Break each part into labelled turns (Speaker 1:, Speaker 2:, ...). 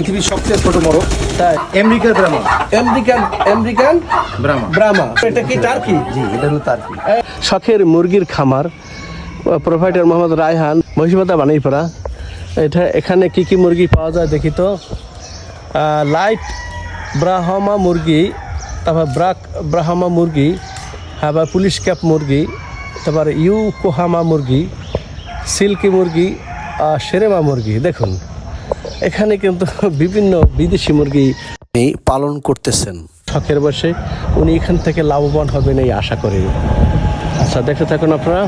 Speaker 1: পৃথিবীর সবচেয়ে ছোট মোরগ
Speaker 2: তাই।
Speaker 1: আমেরিকার ব্রাহ্মণ।
Speaker 2: আমেরিকান আমেরিকান
Speaker 1: ব্রাহ্মণ।
Speaker 2: ব্রাহ্মা এটা কি টার্কি?
Speaker 1: জি এটা হলো তার কি
Speaker 2: শখের মুরগির খামার প্রোভাইডার মোহাম্মদ রায়হান মহিষবাদা বানাইপাড়া এটা এখানে কি কি মুরগি পাওয়া যায় দেখি তো। লাইট ব্রাহ্মা মুরগি তারপর ব্রাক ব্রাহ্মা মুরগি আবার পুলিশ ক্যাপ মুরগি তারপর ইউ কোহামা মুরগি সিল্কি মুরগি আর সেরেমা মুরগি। দেখুন। এখানে কিন্তু বিভিন্ন বিদেশি মুরগি পালন করতেছেন। শখের বসে উনি এখান থেকে লাভবান হবেন এই আশা করি। আচ্ছা দেখতে থাকুন আপনারা।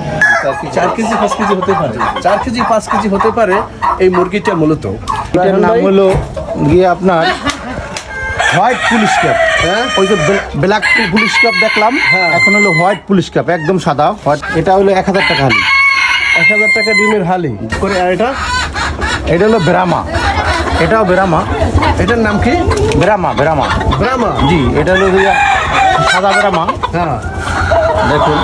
Speaker 2: চার কেজি পাঁচ কেজি হতে পারে। চার কেজি পাঁচ কেজি হতে পারে এই মুরগিটা মূলত।
Speaker 1: এটার নাম হলো গিয়ে আপনার হোয়াইট পুলিশ ক্যাপ।
Speaker 2: হ্যাঁ?
Speaker 1: ওই যে ব্ল্যাক পুলিশ ক্যাপ দেখলাম
Speaker 2: হ্যাঁ।
Speaker 1: এখন হলো হোয়াইট পুলিশ ক্যাপ একদম সাদা। হোয়াইট এটা হলো এক হাজার টাকা হালি।
Speaker 2: এক হাজার টাকা ডিমের হালি। করে আর এটা?
Speaker 1: এটা হলো বেরামা এটাও বেরামা।
Speaker 2: এটার নাম কি?
Speaker 1: বেরামা বেরামা।
Speaker 2: বেরামা?
Speaker 1: জি এটা হলো গিয়া সাদা বেরামা।
Speaker 2: হ্যাঁ।
Speaker 1: দেখুন।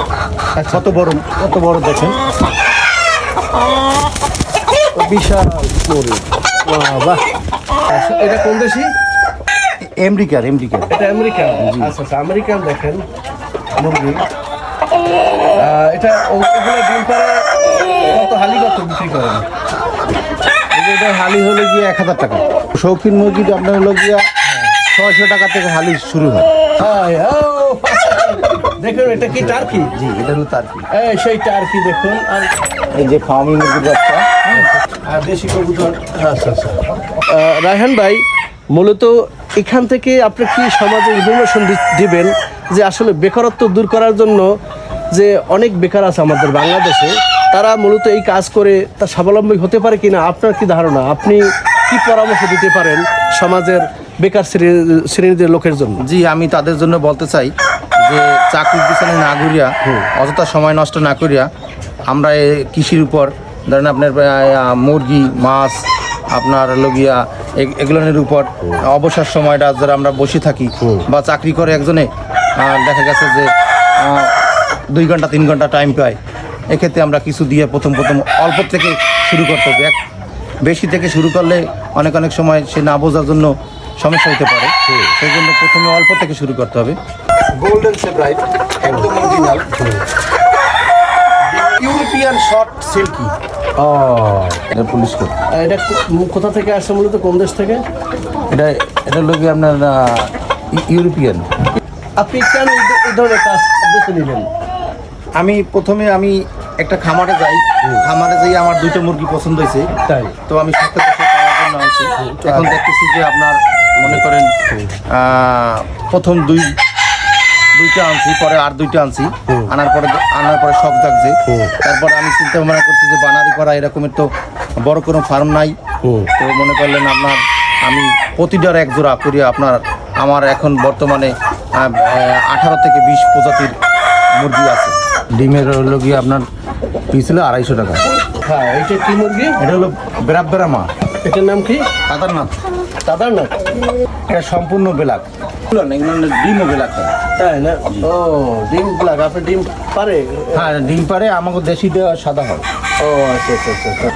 Speaker 1: কত বড়? কত বড় দেখেন।
Speaker 2: বিশাল বাহ, আচ্ছা, এটা কোন দেশি?
Speaker 1: আমেরিকার আমেরিকার।
Speaker 2: এটা আমেরিকান? আচ্ছা আচ্ছা আমেরিকান দেখেন। মুরগি। এটা ওগুলো ডিম পাড়া কত হালি কত বিক্রি করেন?
Speaker 1: এটা হালি হলো গিয়ে এক হাজার টাকা। শৌখিন মুরগিটা আপনার হলো গিয়া ছয়শো টাকা থেকে হালি শুরু হয়।
Speaker 2: দেখুন এটা কি টার্কি?
Speaker 1: জি এটা হলো তার কি
Speaker 2: সেই টার্কি দেখুন আর
Speaker 1: এই যে ফার্মি মুরগির বাচ্চা
Speaker 2: আর দেশি কবুতর আচ্ছা আচ্ছা। রায়হান ভাই মূলত এখান থেকে আপনি কি সমাজে ইনফরমেশন দিবেন যে আসলে বেকারত্ব দূর করার জন্য যে অনেক বেকার আছে আমাদের বাংলাদেশে? তারা মূলত এই কাজ করে তা স্বাবলম্বী হতে পারে কিনা আপনার কি ধারণা? আপনি কি পরামর্শ দিতে পারেন সমাজের বেকার শ্রেণী- শ্রেণীদের লোকের জন্য?
Speaker 1: জি আমি তাদের জন্য বলতে চাই যে চাকরির পিছনে না ঘুরিয়া অযথা সময় নষ্ট না করিয়া আমরা কৃষির উপর ধরেন আপনার মুরগি মাছ আপনার লগিয়া এগুলোর উপর অবসর সময়টা যারা আমরা বসে থাকি বা চাকরি করে একজনে দেখা গেছে যে দুই ঘণ্টা তিন ঘণ্টা টাইম পায়। এক্ষেত্রে আমরা কিছু দিয়ে প্রথম প্রথম অল্প থেকে শুরু করতে হবে। এক বেশি থেকে শুরু করলে অনেক অনেক সময় সে না বোঝার জন্য সমস্যা হতে পারে। সেই জন্য প্রথমে অল্প থেকে শুরু করতে হবে। গোল্ডেন সেপ্রাইট একদম অরিজিনাল ইউরোপিয়ান শর্ট সিল্কি
Speaker 2: ও
Speaker 1: এটা পুলিশ
Speaker 2: এটা কোথা থেকে আসছে মূলত? কোন দেশ থেকে?
Speaker 1: এটা এটা লোক আপনার ইউরোপিয়ান।
Speaker 2: আপনি কেন এই ধরনের কাজ বেছে নিলেন?
Speaker 1: আমি প্রথমে আমি একটা খামারে যাই। খামারে যাই আমার দুইটা মুরগি পছন্দ হয়েছে।
Speaker 2: তাই?
Speaker 1: তো আমি সাথে বসে পাওয়ার জন্য আনছি এখন দেখতেছি যে আপনার মনে করেন প্রথম দুই দুইটা আনছি পরে আর দুইটা আনছি। আনার পরে আনার পরে শখ থাকছে তারপর আমি চিন্তা ভাবনা করছি যে বানারি করা এরকমের তো বড় কোনো ফার্ম নাই। তো মনে করলেন আপনার আমি প্রতিটার এক জোড়া করি আপনার আমার এখন বর্তমানে আঠারো থেকে বিশ প্রজাতির মুরগি আছে। ডিমের হলো গিয়ে আপনার পিস হলো আড়াইশো টাকা।
Speaker 2: হ্যাঁ এটা কি মুরগি?
Speaker 1: এটা হলো বেরাব্বেরা মা।
Speaker 2: এটার নাম কি?
Speaker 1: কেদারনাথ।
Speaker 2: দাদার না
Speaker 1: এটা সম্পূর্ণ বেলাক। ডিমও বেলাক।
Speaker 2: তাই না? ও ডিম ব্লাক আপনি ডিম পারে?
Speaker 1: হ্যাঁ ডিম পারে আমাকে দেশিটা সাদা হয়।
Speaker 2: ও আচ্ছা আচ্ছা আচ্ছা।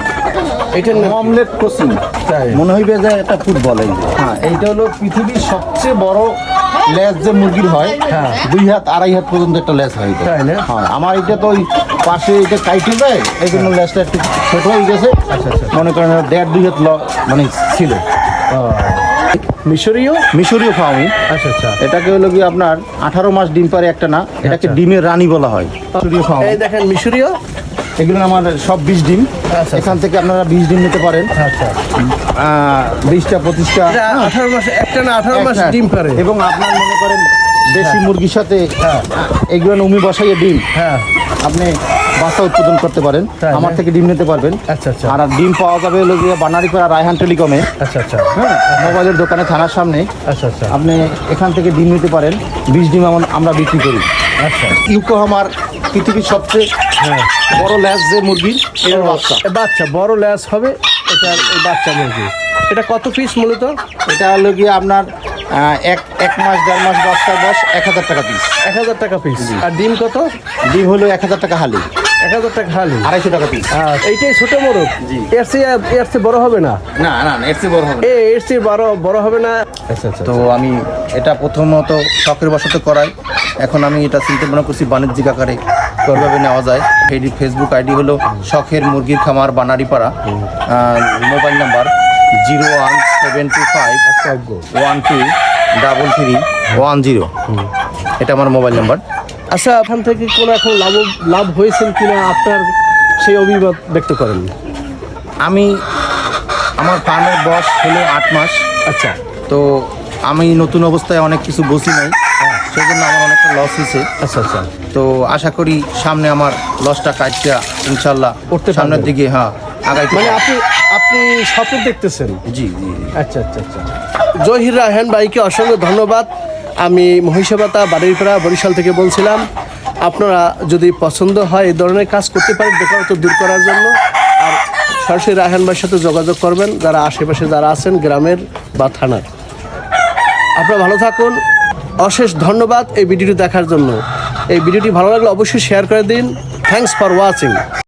Speaker 1: অমলেট
Speaker 2: তাই।
Speaker 1: মনে হইবে যে এটা ফুটবল এই হ্যাঁ এইটা হলো পৃথিবীর সবচেয়ে বড় লেজ যে মুরগির হয়
Speaker 2: হ্যাঁ।
Speaker 1: দুই হাত আড়াই হাত পর্যন্ত একটা লেজ হয়
Speaker 2: তাই না?
Speaker 1: হ্যাঁ আমার এটা তো ওই পাশে এটা কাইটে যায় এই জন্য লেজটা একটু ছোট হয়ে গেছে।
Speaker 2: আচ্ছা, আচ্ছা।
Speaker 1: মনে করেন দেড় দুই হাত ল- মানে ছিল।
Speaker 2: মিশরীয়?
Speaker 1: মিশরীয় ফার্মি।
Speaker 2: আচ্ছা আচ্ছা।
Speaker 1: এটাকে হলো কি আপনার আঠারো মাস ডিম পারে একটা না এটাকে
Speaker 2: আচ্ছা।
Speaker 1: ডিমের রানী বলা হয়। মিশরীয় ফার্মি।
Speaker 2: দেখেন মিশরীয়
Speaker 1: এগুলো আমার সব বিশ ডিম।
Speaker 2: আচ্ছা।
Speaker 1: এখান থেকে আপনারা বিশ ডিম নিতে পারেন।
Speaker 2: আচ্ছা
Speaker 1: বিশটা পঁচিশটা।
Speaker 2: আঠারো মাস একটা না আঠারো মাস ডিম পারে।
Speaker 1: এবং আপনার মনে করেন দেশি মুরগির সাথে
Speaker 2: হ্যাঁ।
Speaker 1: এগুলো উমি বসাইয়ে ডিম
Speaker 2: হ্যাঁ।
Speaker 1: আপনি বাসা উৎপাদন করতে পারেন। আমার থেকে ডিম নিতে পারবেন।
Speaker 2: আচ্ছা আচ্ছা।
Speaker 1: আর ডিম পাওয়া যাবে হলো গিয়ে বানারিপাড়া রায়হান টেলিকমে।
Speaker 2: আচ্ছা আচ্ছা।
Speaker 1: হ্যাঁ মোবাইলের দোকানে থানার সামনে।
Speaker 2: আচ্ছা আচ্ছা।
Speaker 1: আপনি এখান থেকে ডিম নিতে পারেন। বিশ ডিম আমরা বিক্রি করি।
Speaker 2: আচ্ছা।
Speaker 1: ইউকোহামার পৃথিবীর সবচেয়ে
Speaker 2: হ্যাঁ।
Speaker 1: বড় ল্যাস যে মুরগির এর বাচ্চা।
Speaker 2: বাচ্চা বড় ল্যাস হবে এটা এই বাচ্চা মুরগি। এটা কত পিস মূলত?
Speaker 1: এটা হলো গিয়ে আপনার এক এক মাস দেড় মাস বাচ্চার বয়স এক হাজার টাকা পিস
Speaker 2: এক হাজার টাকা পিস আর ডিম কত?
Speaker 1: ডিম হলো এক হাজার টাকা হালি।
Speaker 2: এক হাজার টাকা হালি।
Speaker 1: আড়াইশো টাকা পিস
Speaker 2: এইটাই ছোট মোরগ? এর চেয়ে এর চেয়ে বড় হবে না?
Speaker 1: না না না, এর চেয়ে বড় হবে
Speaker 2: এ এর চেয়ে বড় বড় হবে না? আচ্ছা আচ্ছা।
Speaker 1: তো আমি এটা প্রথমত শখের বশত করাই। এখন আমি এটা চিন্তা ভাবনা করছি বাণিজ্যিক আকারে। কীভাবে নেওয়া যায়। এডি ফেসবুক আইডি হলো শখের মুরগির খামার Banaripara. Mobile number zero one seven two five one two double three one zero এটা আমার মোবাইল নাম্বার
Speaker 2: আচ্ছা এখান থেকে কোনো এখন লাভ লাভ হয়েছেন কিনা? আপনার সেই অভিমত ব্যক্ত করেন।
Speaker 1: আমি আমার ফার্মের বয়স হলো আট মাস।
Speaker 2: আচ্ছা।
Speaker 1: তো আমি নতুন অবস্থায় অনেক কিছু বুঝি নাই। সেই জন্য আমার অনেকটা লস হয়েছে।
Speaker 2: আচ্ছা আচ্ছা।
Speaker 1: তো আশা করি সামনে আমার লসটা কাটটা ইনশাল্লাহ
Speaker 2: উঠতে
Speaker 1: সামনের দিকে হ্যাঁ আগাই
Speaker 2: মানে আপনি আপনি স্বপ্ন দেখতেছেন?
Speaker 1: জি জি
Speaker 2: আচ্ছা আচ্ছা আচ্ছা। জহির রায়হান ভাইকে অসংখ্য ধন্যবাদ। আমি মহিষাবাতা বাড়িরপাড়া বরিশাল থেকে বলছিলাম আপনারা যদি পছন্দ হয় এই ধরনের কাজ করতে পারেন বেকারত্ব দূর করার জন্য। আর সরাসরি রায়হান ভাইয়ের সাথে যোগাযোগ করবেন যারা আশেপাশে যারা আছেন গ্রামের বা থানার। আপনারা ভালো থাকুন অশেষ ধন্যবাদ এই ভিডিওটি দেখার জন্য। এই ভিডিওটি ভালো লাগলে অবশ্যই শেয়ার করে দিন। Thanks for watching